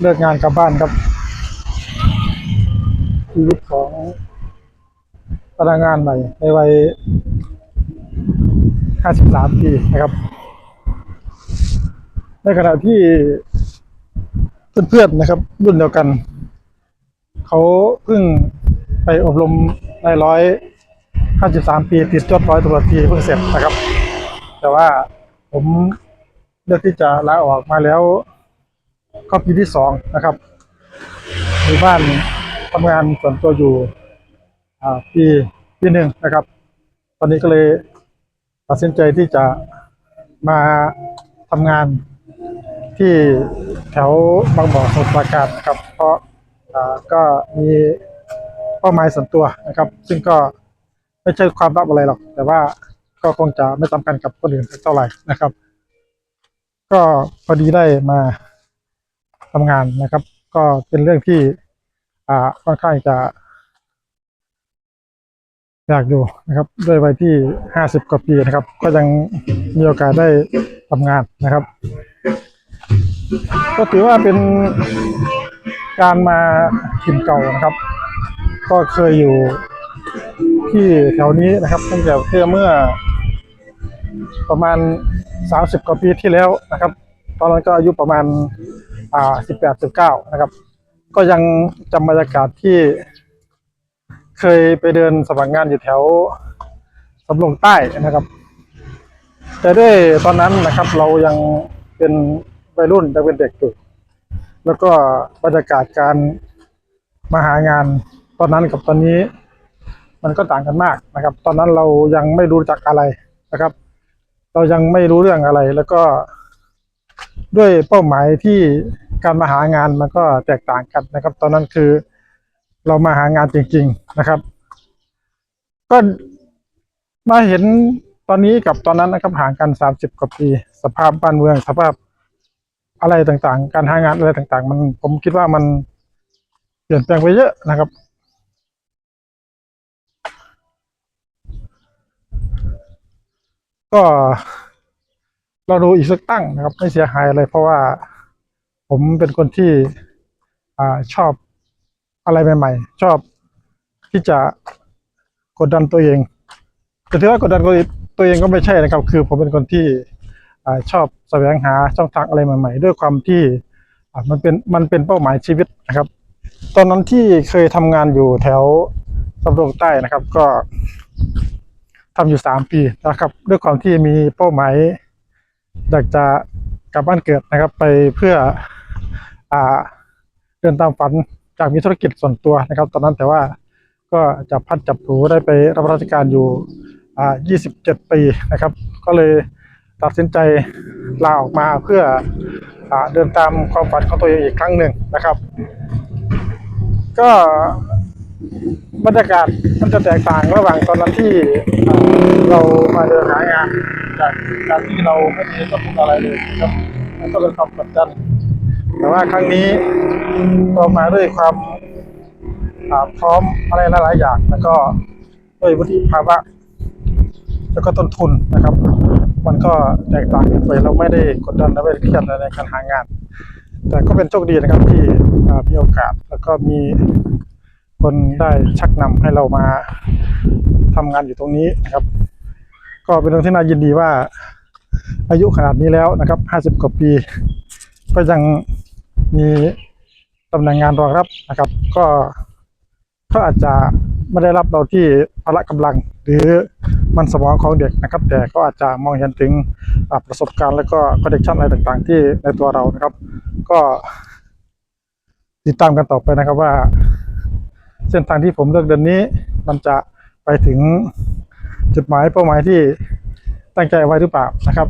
เลิกงานกลับบ้านครับชีวิตของพนักงานใหม่ในวัย 53 ปีนะครับ ในขณะที่เพื่อนๆนะครับ รุ่นเดียวกัน เขาเพิ่งไปอบรมในร้อยห้าสิบสามปีติดยศร้อยตำรวจตีเพิ่งเสร็จนะครับ แต่ว่าผมเลือกที่จะลาออกมาแล้ว เข้าปีที่สองนะครับอยู่บ้านทำงานส่วนตัวอยู่ปีปีหนึ่งนะครับ ตอนนี้ก็เลยตัดสินใจที่จะมาทำงานที่แถวบางบ่อสมุทรปราการนะครับ เพราะก็มีเป้าหมายส่วนตัวนะครับ ซึ่งก็ไม่ใช่ความลับอะไรหรอก แต่ว่าก็คงจะไม่สำคัญกับคนอื่นเท่าไหร่นะครับ ก็พอดีได้มา ทำงานนะครับ ก็เป็นเรื่องที่ อ่าค่อนข้างจะ อยากอยู่นะครับ ด้วยวัยที่ห้าสิบกว่าปีนะครับ ก็ยังมีโอกาสได้ทำงานนะครับ ก็ถือว่าเป็นการมาถิ่นเก่านะครับ ก็เคยอยู่ที่แถวนี้นะครับตั้งแต่เมื่อเมื่อประมาณสามสิบกว่าปีที่แล้วนะครับ ตอนนั้นก็อายุประมาณ อ่าสิบแปดสิบเก้านะครับ ก็ยังจำบรรยากาศที่ เคยไปเดินสมัครงานอยู่แถวสำโรงใต้นะครับ แต่ด้วยตอนนั้นนะครับเรายังเป็นวัยรุ่นยังเป็นเด็กอยู่แล้วก็บรรยากาศการมาหางานตอนนั้นกับตอนนี้ มันก็ต่างกันมากนะครับ ตอนนั้นเรายังไม่รู้จักอะไรนะครับ เรายังไม่รู้เรื่องอะไร แล้วก็ด้วยเป้าหมายที่ การมาหางานมันก็แตกต่างกันนะครับ ตอนนั้นคือเรามาหางานจริง ๆนะครับ ก็มาเห็นตอนนี้กับตอนนั้นนะครับห่างกันสามสิบกว่าปี สภาพบ้านเมืองสภาพอะไรต่างๆ การหางานอะไรต่างๆ มันผมคิดว่ามันเปลี่ยนแปลงไปเยอะนะครับ ก็เราดูอีกสักตั้งนะครับ ไม่เสียหายอะไรเพราะว่า ผมเป็นคนที่อชอบอะไรใหม่ ๆ ชอบที่จะกดดันตัวเอง แต่ถือว่ากดดันตัวเองก็ไม่ใช่นะครับ คือผมเป็นคนที่อชอบแสวงหาช่องทางอะไรใหม่ ๆ ด้วยความที่มันเป็นมันเป็นเป้าหมายชีวิตนะครับ ตอนนั้นที่เคยทำงานอยู่แถวสำโรงใต้นะครับ ก็ทำอยู่สามปีนะครับ ด้วยความที่มีเป้าหมายอยากจะกลับบ้านเกิดนะครับ ไปเพื่อ เดินตามฝันจากมีธุรกิจส่วนตัวนะครับ ตอนนั้นแต่ว่าก็จับพัดจับผูได้ไปรับราชการอยู่ 27 ปีนะครับ ก็เลยตัดสินใจลาออกมาเพื่ออเดินตามความฝันของตัวเองอีกครั้งหนึ่งนะครับ ก็บรรยากาศมันจะแตกต่างระหว่างตอนนั้นที่เรามาเดินหางานจากการที่เราไม่มีต้นทุนอะไรเลยครับก็เลยความกดดัน แต่ว่าครั้งนี้เรามาด้วยความพร้อมอะไรหลายๆอย่าง แล้วก็ด้วยวุฒิภาวะ แล้วก็ต้นทุนนะครับ มันก็แตกต่างกันไปเราไม่ได้กดดันและไม่ได้เครียดในการหางาน แต่ก็เป็นโชคดีนะครับที่มีโอกาสแล้วก็มีคนได้ชักนำให้เรามาทำงานอยู่ตรงนี้นะครับ ก็เป็นเรื่องที่น่ายินดีว่า อายุขนาดนี้แล้วนะครับห้าสิบกว่าปี ก็ยัง มีตำแหน่งงานรองรับนะครับ ก็ก็อาจจะไม่ได้รับเราที่พละกำลัง หรือมันสมองของเด็กนะครับ แต่ก็อาจจะมองเห็นถึงประสบการณ์ แล้วก็คอนเนคชั่นอะไรต่างๆ ที่ในตัวเรานะครับ ก็ติดตามกันต่อไปนะครับว่า เส้นทางที่ผมเลือกเดินนี้ มันจะไปถึงจุดหมายเป้าหมายที่ตั้งใจไว้หรือเปล่านะครับ